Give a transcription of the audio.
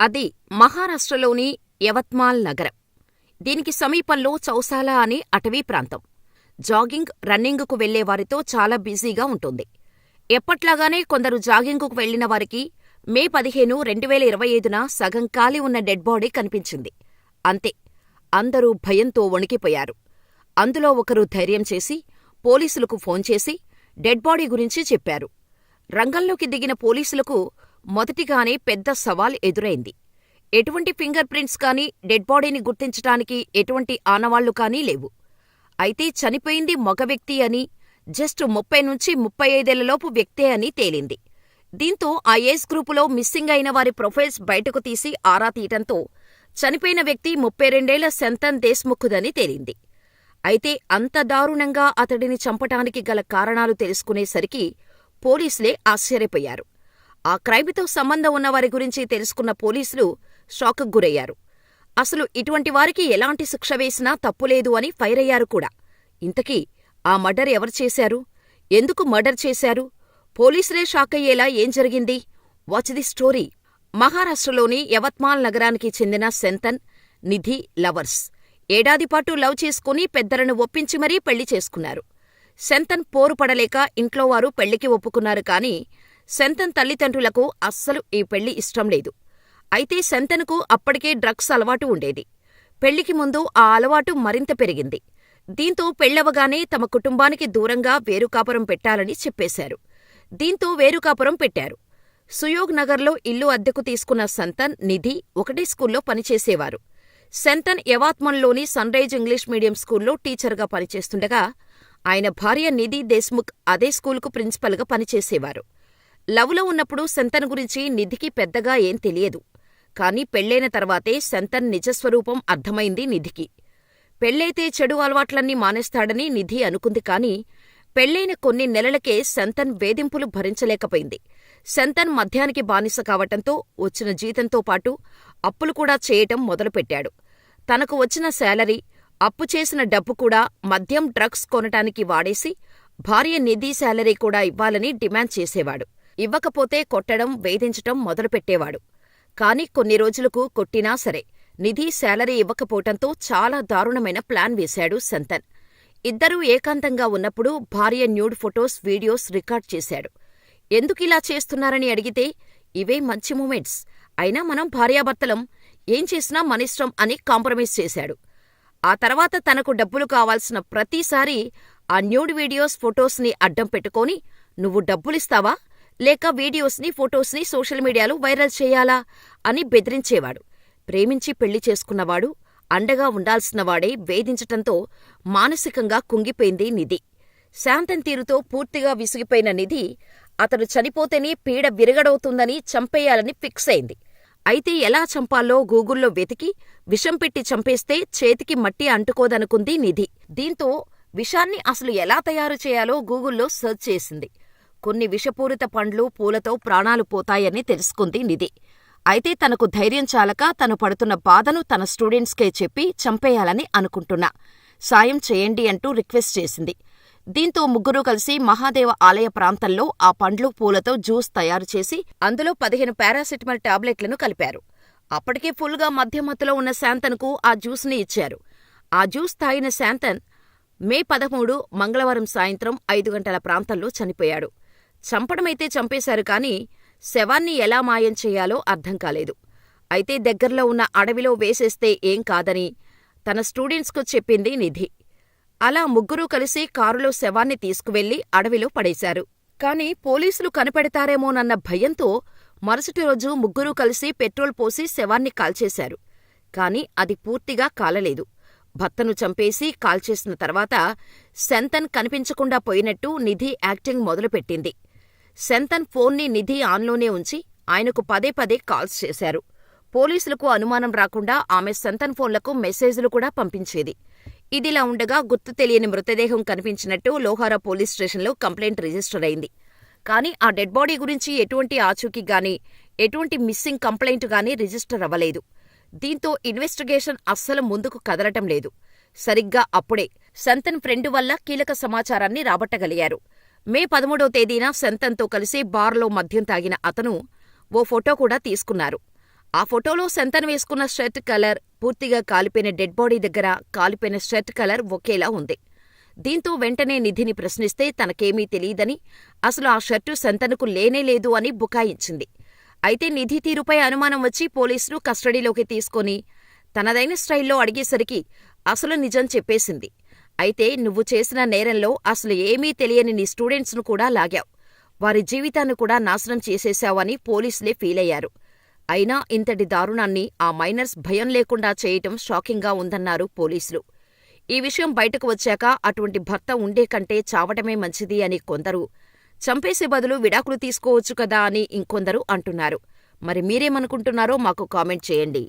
అది మహారాష్ట్రలోని యవత్మాల్ నగరం. దీనికి సమీపంలో చౌసాలా అనే అటవీ ప్రాంతం. జాగింగ్, రన్నింగుకు వెళ్ళేవారితో చాలా బిజీగా ఉంటుంది. ఎప్పట్లాగానే కొందరు జాగింగుకు వెళ్ళిన వారికి మే పదిహేను, రెండువేల ఇరవై ఐదున సగం కాలి ఉన్న డెడ్ బాడీ కనిపించింది. అంతే. అందరూ భయంతో వణికిపోయారు. అందులో ఒకరు ధైర్యం చేసి పోలీసులకు ఫోన్ చేసి డెడ్ బాడీ గురించి చెప్పారు. రంగంలోకి దిగిన పోలీసులకు మొదటిగానే పెద్ద సవాల్ ఎదురైంది. ఎటువంటి ఫింగర్ ప్రింట్స్ కానీ, డెడ్ బాడీని గుర్తించటానికి ఎటువంటి ఆనవాళ్ళు కానీ లేవు. అయితే చనిపోయింది మగ వ్యక్తి అని, జస్ట్ ముప్పై నుంచి ముప్పై ఐదేళ్ళలోపు వ్యక్తే అని తేలింది. దీంతో ఆ ఏజ్ గ్రూపులో మిస్సింగ్ అయిన వారి ప్రొఫైల్స్ బయటకు తీసి ఆరా తీయటంతో చనిపోయిన వ్యక్తి ముప్పై రెండేళ్ళ శంతన్ దేశ్ముఖ్దని తేలింది. అయితే అంత దారుణంగా అతడిని చంపటానికి గల కారణాలు తెలుసుకునేసరికి పోలీసులే ఆశ్చర్యపోయారు. ఆ క్రైమ్తో సంబంధం ఉన్నవారి గురించి తెలుసుకున్న పోలీసులు షాకుకు గురయ్యారు. అసలు ఇటువంటి వారికి ఎలాంటి శిక్ష వేసినా తప్పులేదు అని ఫైరయ్యారు కూడా. ఇంతకీ ఆ మర్డర్ ఎవరు చేశారు? ఎందుకు మర్డర్ చేశారు? పోలీసులే షాకయ్యేలా ఏం జరిగింది? వాచ్ ది స్టోరీ మహారాష్ట్రలోని యవత్మాల్ నగరానికి చెందిన శంతన్, నిధి లవర్స్. ఏడాదిపాటు లవ్ చేసుకుని పెద్దలను ఒప్పించి మరీ పెళ్ళి చేసుకున్నారు. శంతన్ పోరు పడలేక ఇంట్లోవారు పెళ్ళికి ఒప్పుకున్నారు కానీ శంతన్ తల్లిదండ్రులకు అస్సలు ఈ పెళ్ళి ఇష్టం లేదు. అయితే శంతనుకు అప్పటికే డ్రగ్స్ అలవాటు ఉండేది. పెళ్ళికి ముందు ఆ అలవాటు మరింత పెరిగింది. దీంతో పెళ్ళవగానే తమ కుటుంబానికి దూరంగా వేరుకాపురం పెట్టాలని చెప్పేశారు. దీంతో వేరుకాపురం పెట్టారు. సుయోగ్ నగర్లో ఇల్లు అద్దెకు తీసుకున్న సంతన్, నిధి ఒకటే స్కూల్లో పనిచేసేవారు. శంతన్ యవాత్మన్లోని సన్రైజ్ ఇంగ్లీష్ మీడియం స్కూల్లో టీచర్గా పనిచేస్తుండగా ఆయన భార్య నిధి దేశ్ముఖ్ అదే స్కూలుకు ప్రిన్సిపల్గా పనిచేసేవారు. లవ్లో ఉన్నప్పుడు శంతన్ గురించి నిధికి పెద్దగా ఏం తెలియదు. కాని పెళ్ళైన తర్వాతే శంతన్ నిజస్వరూపం అర్థమైంది నిధికి. పెళ్ళైతే చెడు అలవాట్లన్నీ మానేస్తాడని నిధి అనుకుంది కాని పెళ్ళైన కొన్ని నెలలకే శంతన్ వేధింపులు భరించలేకపోయింది. శంతన్ మద్యానికి బానిస కావటంతో వచ్చిన జీతంతో పాటు అప్పులు కూడా చేయటం మొదలుపెట్టాడు. తనకు వచ్చిన శాలరీ, అప్పు చేసిన డబ్బు కూడా మద్యం, డ్రగ్స్ కొనటానికి వాడేసి భార్య నిధి శాలరీ కూడా ఇవ్వాలని డిమాండ్ చేసేవాడు. ఇవ్వకపోతే కొట్టడం, వేధించటం మొదలుపెట్టేవాడు. కాని కొన్ని రోజులకు కొట్టినా సరే నిధి శాలరీ ఇవ్వకపోవటంతో చాలా దారుణమైన ప్లాన్ వేశాడు శంతన్. ఇద్దరూ ఏకాంతంగా ఉన్నప్పుడు భార్య న్యూడ్ ఫొటోస్, వీడియోస్ రికార్డ్ చేశాడు. ఎందుకిలా చేస్తున్నారని అడిగితే ఇవే మంచి మూమెంట్స్. అయినా మనం భార్యాభర్తలం. ఏం చేసినా మనిష్టం అని కాంప్రమైజ్ చేశాడు. ఆ తర్వాత తనకు డబ్బులు కావాల్సిన ప్రతిసారీ ఆ న్యూడ్ వీడియోస్, ఫొటోస్ని అడ్డం పెట్టుకొని నువ్వు డబ్బులిస్తావా? లేక వీడియోస్ని, ఫొటోస్ని సోషల్ మీడియాలో వైరల్ చేయాలా అని బెదిరించేవాడు. ప్రేమించి పెళ్ళి చేసుకున్నవాడు, అండగా ఉండాల్సినవాడే వేధించటంతో మానసికంగా కుంగిపోయింది నిధి. శాంతం తీరుతో పూర్తిగా విసిగిపోయిన నిధి అతడు చనిపోతేనే పీడ విరగడవుతుందని చంపేయాలని ఫిక్స్ అయింది. అయితే ఎలా చంపాలో గూగుల్లో వెతికి విషం పెట్టి చంపేస్తే చేతికి మట్టి అంటుకోదనుకుంది నిధి. దీంతో విషాన్ని అసలు ఎలా తయారు చేయాలో గూగుల్లో సెర్చ్ చేసింది. కొన్ని విషపూరిత పండ్లు, పూలతో ప్రాణాలు పోతాయని తెలుసుకుంది నిధి. అయితే తనకు ధైర్యం చాలక తను పడుతున్న బాధను తన స్టూడెంట్స్కే చెప్పి చంపేయాలని అనుకుంటున్నా. సాయం చేయండి అంటూ రిక్వెస్ట్ చేసింది. దీంతో ముగ్గురూ కలిసి మహాదేవ ఆలయ ప్రాంతంలో ఆ పండ్లు, పూలతో జ్యూస్ తయారుచేసి అందులో పదిహేను పారాసిటమల్ టాబ్లెట్లను కలిపారు. అప్పటికే ఫుల్గా మధ్యమత్తులో ఉన్న శాంతన్కు ఆ జ్యూస్ని ఇచ్చారు. ఆ జ్యూస్ తాగిన శాంతన్ మే పదమూడు మంగళవారం సాయంత్రం ఐదు గంటల ప్రాంతంలో చనిపోయాడు. చంపడమైతే చంపేశారు కానీ శవాన్ని ఎలా మాయం చెయ్యాలో అర్థం కాలేదు. అయితే దగ్గర్లో ఉన్న అడవిలో వేసేస్తే ఏం కాదని తన స్టూడెంట్స్కు చెప్పింది నిధి. అలా ముగ్గురూ కలిసి కారులో శవాన్ని తీసుకువెళ్ళి అడవిలో పడేశారు. కాని పోలీసులు కనిపెడతారేమోనన్న భయంతో మరుసటి రోజు ముగ్గురూ కలిసి పెట్రోల్ పోసి శవాన్ని కాల్చేశారు. కాని అది పూర్తిగా కాలలేదు. భర్తను చంపేసి కాల్చేసిన తర్వాత శంతన్ కనిపించకుండా పోయినట్టు నిధి యాక్టింగ్ మొదలుపెట్టింది. శంతన్ ఫోన్ని నిధి ఆన్లోనే ఉంచి ఆయనకు పదే పదే కాల్స్ చేశారు. పోలీసులకు అనుమానం రాకుండా ఆమె శంతన్ ఫోన్లకు మెసేజ్లు కూడా పంపించేది. ఇదిలా ఉండగా గుర్తు తెలియని మృతదేహం కనిపించినట్టు లోహారా పోలీస్ స్టేషన్లో కంప్లైంట్ రిజిస్టర్ అయింది. కానీ ఆ డెడ్ బాడీ గురించి ఎటువంటి ఆచూకీ గానీ, ఎటువంటి మిస్సింగ్ కంప్లైంట్ గానీ రిజిస్టర్ అవ్వలేదు. దీంతో ఇన్వెస్టిగేషన్ అస్సలు ముందుకు కదలటం లేదు. సరిగ్గా అప్పుడే శంతన్ ఫ్రెండు వల్ల కీలక సమాచారాన్ని రాబట్టగలిగారు. మే పదమూడో తేదీన శంతన్తో కలిసి బార్లో మద్యం తాగిన అతను ఓ ఫోటో కూడా తీసుకున్నారు. ఆ ఫోటోలో శంతన్ వేసుకున్న షర్ట్ కలర్ పూర్తిగా కాలిపోయిన డెడ్ బాడీ దగ్గర కాలిపోయిన షర్ట్ కలర్ ఒకేలా ఉంది. దీంతో వెంటనే నిధిని ప్రశ్నిస్తే తనకేమీ తెలియదని అసలు ఆ షర్టు శంతనుకు లేనేలేదు అని బుకాయించింది. అయితే నిధి తీరుపై అనుమానం వచ్చి పోలీసులు కస్టడీలోకి తీసుకొని తనదైన స్టైల్లో అడిగేసరికి అసలు నిజం చెప్పేసింది. అయితే నువ్వు చేసిన నేరంలో అసలు ఏమీ తెలియని నీ స్టూడెంట్స్ను కూడా లాగావు. వారి జీవితాన్ని కూడా నాశనం చేసేశావని పోలీసులే ఫీలయ్యారు. అయినా ఇంతటి దారుణాన్ని ఆ మైనర్స్ భయం లేకుండా చేయటం షాకింగ్గా ఉందన్నారు పోలీసులు. ఈ విషయం బయటకు వచ్చాక అటువంటి భర్త ఉండే కంటే చావటమే మంచిది అని కొందరు. చంపేసే బదులు విడాకులు తీసుకోవచ్చు కదా అని ఇంకొందరు అంటున్నారు. మరి మీరేమనుకుంటున్నారో మాకు కామెంట్ చేయండి.